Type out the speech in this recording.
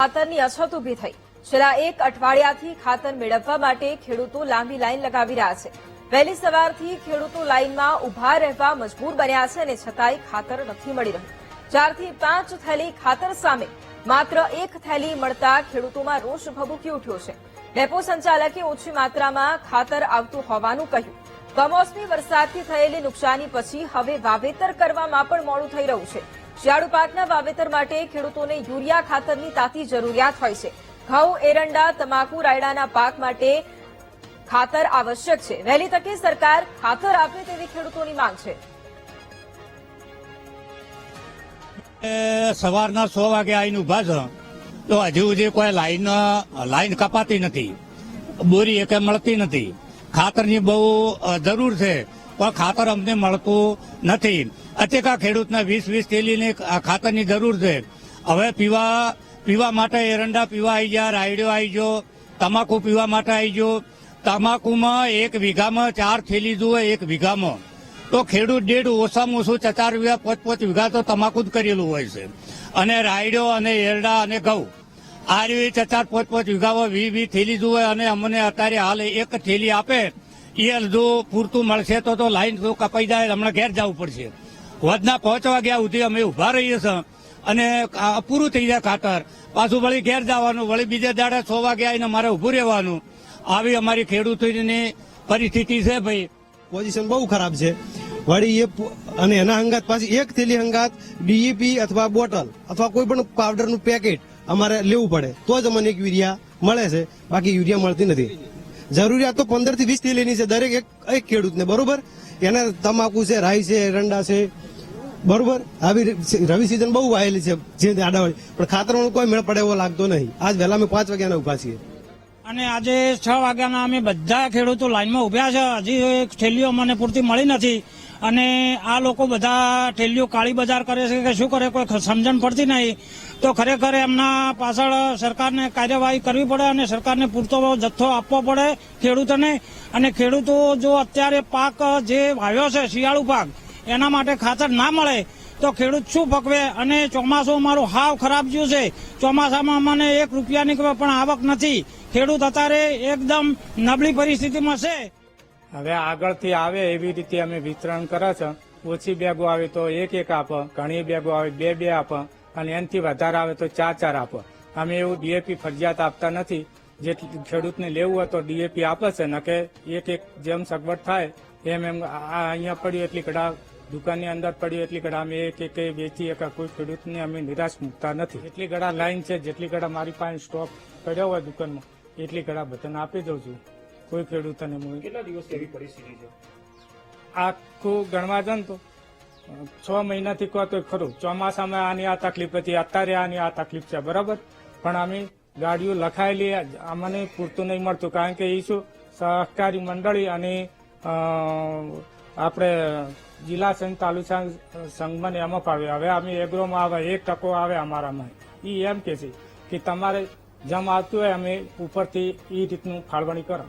ખાતરની અછત ઊભી થઈ. છેલ્લા એક અઠવાડિયાથી ખાતર મેળવવા માટે ખેડૂતો લાંબી લાઇન લગાવી રહ્યા છે. વહેલી સવારથી ખેડૂતો લાઇનમાં ઊભા રહેવા મજબૂર બન્યા છે અને છતાંય ખાતર નથી મળી રહ્યું. ચારથી પાંચ થેલી ખાતર સામે માત્ર એક થેલી મળતા ખેડૂતોમાં રોષ ભભૂકી ઉઠ્યો છે. ડેપો સંચાલકે ઓછી માત્રામાં ખાતર આવતું હોવાનું કહ્યું. કમોસમી વરસાદથી થયેલી નુકસાની પછી હવે વાવેતર કરવામાં પણ મોડું થઈ રહ્યું છે. શિયાળુ પાકના વાવેતર માટે ખેડૂતોને યુરિયા ખાતરની તાતી જરૂરિયાત હોય છે. ઘઉં, એરંડા, તમાકુ, રાયડાના પાક માટે ખાતર આવશ્યક છે. વહેલી તકે સરકાર ખાતર આપે તેવી ખેડૂતોની માંગ છે. સવારના સો વાગે આવીને ઊભા છે. તો હજુ સુધી કોઈ લાઈન લાઈન કપાતી નથી. બોરી એકે મળતી નથી. ખાતરની બહુ જરૂર છે. પણ ખાતર અમને મળતું નથી. અત્યકા ખેડૂતના વીસ વીસ થેલીની ખાતરની જરૂર છે. હવે પીવા પીવા માટે એરંડા પીવા આવી ગયા, રાયડો આવી ગયો, તમાકુ પીવા માટે આવી ગયો. તમાકુમાં એક વીઘામાં ચાર થેલી જુએ એક વીઘામાં. તો ખેડૂત ડેઢ ઓછામાં ઓછું ચાર વીઘા, પાંચ પાંચ વીઘા તો તમાકુ જ કરેલું હોય છે. અને રાયડો અને એરડા અને ઘઉં. આ રીતે ચાર પાંચ પાંચ વીઘામાં વી વી થેલી જુએ અને અમને અત્યારે હાલ એક થેલી આપે. એ જો પૂરતું મળશે તો તો લાઈન તો કપાઈ જાય, હમણાં ઘેર જવું પડશે. વધના પાંચ વાગ્યા સુધી અમે ઊભા રહીએ છીએ. અને પૂરું થઈ જાય ખાતર. પાછું વળી ઘેર જવાનું, વળી બીજા દાડા છ વાગે આવીને મારે ઊભું રહેવાનું. આવી અમારી ખેડૂતોની પરિસ્થિતિ છે ભાઈ. પોઝિશન બહુ ખરાબ છે. વળી એ અને એના હંગાત પાછી એક થેલી હંગાત, ડીઈપી અથવા બોટલ અથવા કોઈ પણ પાવડરનું પેકેટ અમારે લેવું પડે. તો જ અમને એક યુરિયા મળે છે. બાકી યુરિયા મળતી નથી. જરૂરિયાત તો પંદરથી વીસ થેલીની છે દરેક એક ખેડૂતને, બરોબર? એને તમાકુ છે, રાઈ છે, એરંડા છે બરોબર? આવી રવિ સિઝન બહુ વાયેલી છે, જે આડાવાળી. પણ ખાતરનો કોઈ મેળ પડે એવો લાગતો નહીં. આજ વહેલા અમે પાંચ વાગ્યાના ઊભા છીએ. અને આજે છ વાગ્યાના અમે બધા ખેડૂતો લાઈનમાં ઉભ્યા છે. હજી એક થેલીઓ મને પૂરતી મળી નથી. અને આ લોકો બધા ઠેલીઓ કાળી બજાર કરે છે કે શું કરે, કોઈ સમજણ પડતી નહીં. તો ખરેખર એમના પાછળ સરકારને કાર્યવાહી કરવી પડે અને સરકારને પૂરતો જથ્થો આપવો પડે ખેડૂતોને. અને ખેડૂતો જો અત્યારે પાક જે વાવ્યો છે, શિયાળુ પાક એના માટે ખાતર ના મળે તો ખેડૂત શું પકવે અને ચોમાસું અમારું હાવ ખરાબ ગયું છે. ચોમાસામાં મને એક રૂપિયાની પણ આવક નથી. ખેડૂત અત્યારે એકદમ નબળી પરિસ્થિતિમાં છે. હવે આગળથી આવે એવી રીતે અમે વિતરણ કરે છે. ઓછી બેગો આવે તો એક એક આપ, ઘણી બેગો આવે બે બે આપે, અને એનાથી વધારે આવે તો ચાર ચાર આપ. અમે એવું ડીએપી ફરજિયાત આપતા નથી. જે ખેડૂતને લેવું હોય તો ડીએપી આપે છે. નકે એક એક જેમ સગવડ થાય, એમ એમ અહીંયા પડ્યું એટલી કડા દુકાનની અંદર પડ્યું એટલી ઘડા અમે એક એક વેચી એક કોઈ ખેડૂતને અમે નિરાશ મૂકતા નથી. એટલી ઘડા લાઈન છે જેટલી ઘડા મારી પાસે સ્ટોક કર્યો હોય દુકાનમાં એટલી ઘડા બધાને આપી દઉં છું. કોઈ ખેડૂતને કેટલા દિવસ એવી પરિસ્થિતિ છે? આખું ગણવા જન તો છ મહિનાથી કહો તો ખરું ચોમાસામાં આની આ તકલીફ હતી અત્યારે આની આ તકલીફ છે બરાબર? પણ અમે ગાડીઓ લખાયેલી અમને પૂરતું નહીં મળતું કારણ કે એ શું સહકારી મંડળી અને આપણે જિલ્લા સંઘ તાલુકા સંઘમાં એમાં ફાવે હવે અમે એગ્રોમાં આવે, એક ટકો આવે અમારામાં. એ એમ કે છે કે તમારે જેમ આવતું હોય અમે ઉપરથી એ રીતનું ફાળવણી કરો.